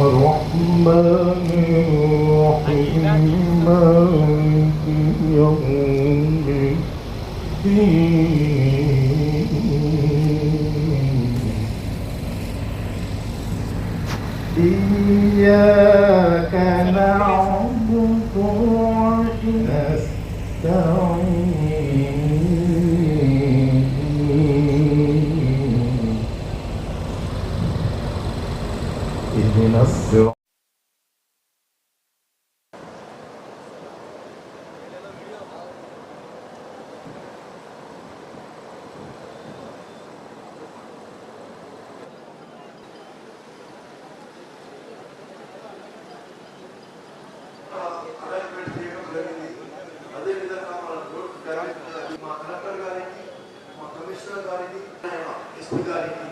الرحمن الرحيم مالك يوم الدين إياك ますよ。అదేవిధంగా మన కలెక్టర్ గారికి మా కమిషనర్ గారికి ఎస్పీ గారికి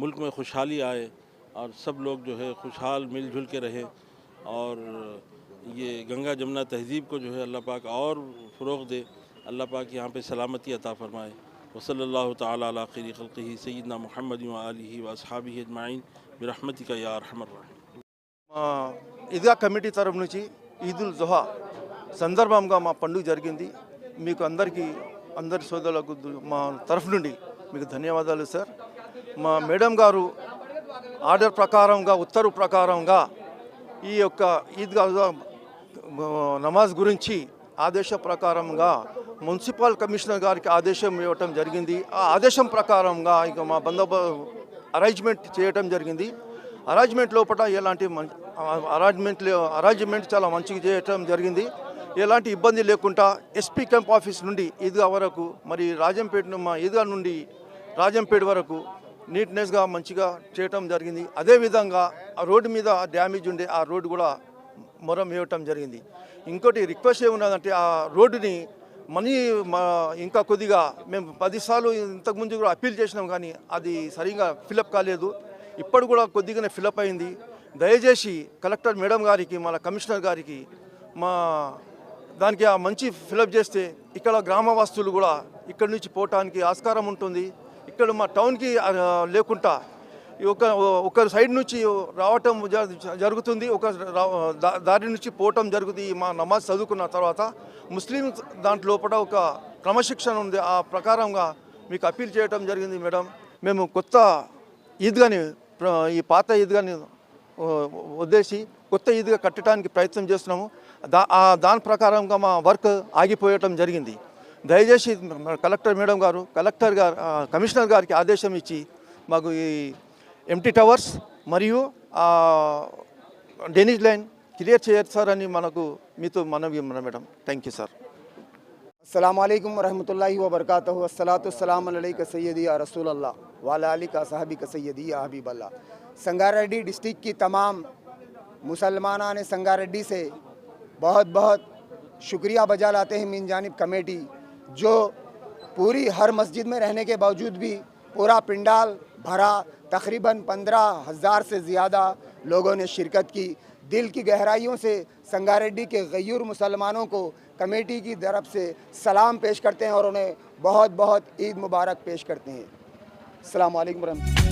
मुल्क में खुशहाली आए और सब लोग जो है खुशहाल मिलजुल के रहें और ये गंगा जमुना तहजीब को जो है अल्लाह पाक और फ़रोग दे अल्लाह पाक यहाँ पे सलामती अता फ़रमाए वसल तला खीर सईद ना महमद वसहाबी अजमाइन बरहमती का यारहमर ईदगा కమిటీ తరఫు నుంచి ఈదుల్ జుహా సందర్భంగా మా పండుగ జరిగింది మీకు अंदर అందరి సోదరులకు మా तरफ నుండి धन्यवाद ధన్యవాదాలు सर మా మేడం గారు ఆర్డర్ ప్రకారంగా ఉత్తర్వు ప్రకారంగా ఈ యొక్క ఈద్గా నమాజ్ గురించి ఆదేశ ప్రకారంగా మున్సిపల్ కమిషనర్ గారికి ఆదేశం ఇవ్వటం జరిగింది ఆ ఆదేశం ప్రకారంగా ఇక మా బందోబ అరేంజ్మెంట్ చేయటం జరిగింది అరేంజ్మెంట్ లోపల ఎలాంటి అరేంజ్మెంట్ అరేంజ్మెంట్ చాలా మంచిగా చేయటం జరిగింది ఎలాంటి ఇబ్బంది లేకుండా ఎస్పీ క్యాంప్ ఆఫీస్ నుండి ఈద్గా వరకు మరి రాజంపేట మా ఈద్గా నుండి రాజంపేట వరకు నీట్నెస్గా మంచిగా చేయటం జరిగింది అదేవిధంగా ఆ రోడ్డు మీద డ్యామేజ్ ఉండే ఆ రోడ్డు కూడా మొరం వేయటం జరిగింది ఇంకోటి రిక్వెస్ట్ ఏమున్నదంటే ఆ రోడ్డుని మనీ ఇంకా కొద్దిగా మేము పదిసార్లు ఇంతకుముందు కూడా అప్పీల్ చేసినాం కానీ అది సరిగా ఫిలప్ కాలేదు ఇప్పుడు కూడా కొద్దిగానే ఫిలప్ అయింది దయచేసి కలెక్టర్ మేడం గారికి మన కమిషనర్ గారికి మా దానికి ఆ మంచి ఫిలప్ చేస్తే ఇక్కడ గ్రామవాసులు కూడా ఇక్కడి నుంచి పోవటానికి ఆస్కారం ఉంటుంది ఇక్కడ మా టౌన్కి లేకుండా ఒక ఒక సైడ్ నుంచి రావటం జరుగుతుంది ఒక దారి నుంచి పోవటం జరుగుతుంది మా నమాజ్ చదువుకున్న తర్వాత ముస్లిం దాంట్లో ఒక క్రమశిక్షణ ఉంది ఆ ప్రకారంగా మీకు అప్పీల్ చేయటం జరిగింది మేడం మేము కొత్త ఈద్గాని ఈ పాత ఈద్గాని ఉద్దేశి కొత్త ఈద్గా కట్టడానికి ప్రయత్నం చేస్తున్నాము దా దాని ప్రకారంగా మా వర్క్ ఆగిపోయటం జరిగింది दयचे कलेक्टर मैडम गार कलेक्टर गार कमीशनर गार आदेश एम टी टवर्स मरी ड्रेनेज लाइन क्लियर चेयर सर मन को मन भी मैडम थैंक यू सर अल्लाक वरहमत लबरकत असलाम सैदी आ रसूल वालिक साहबिक सैदी या हबीबल्ला संगारे डिस्ट्रिक्ट की तमाम मुसलमान ने संगारे से बहुत बहुत शुक्रिया बजा लाते हैं मीन जानब कमेटी जो पूरी हर मस्जिद में रहने के बावजूद भी पूरा पिंडाल भरा तकरीबन पंद्रह हज़ार से ज़्यादा लोगों ने शिरकत की दिल की गहराइयों से संगारेड्डी के गयूर मुसलमानों को कमेटी की तरफ से सलाम पेश करते हैं और उन्हें बहुत बहुत ईद मुबारक पेश करते हैं अल्लाम वरहमल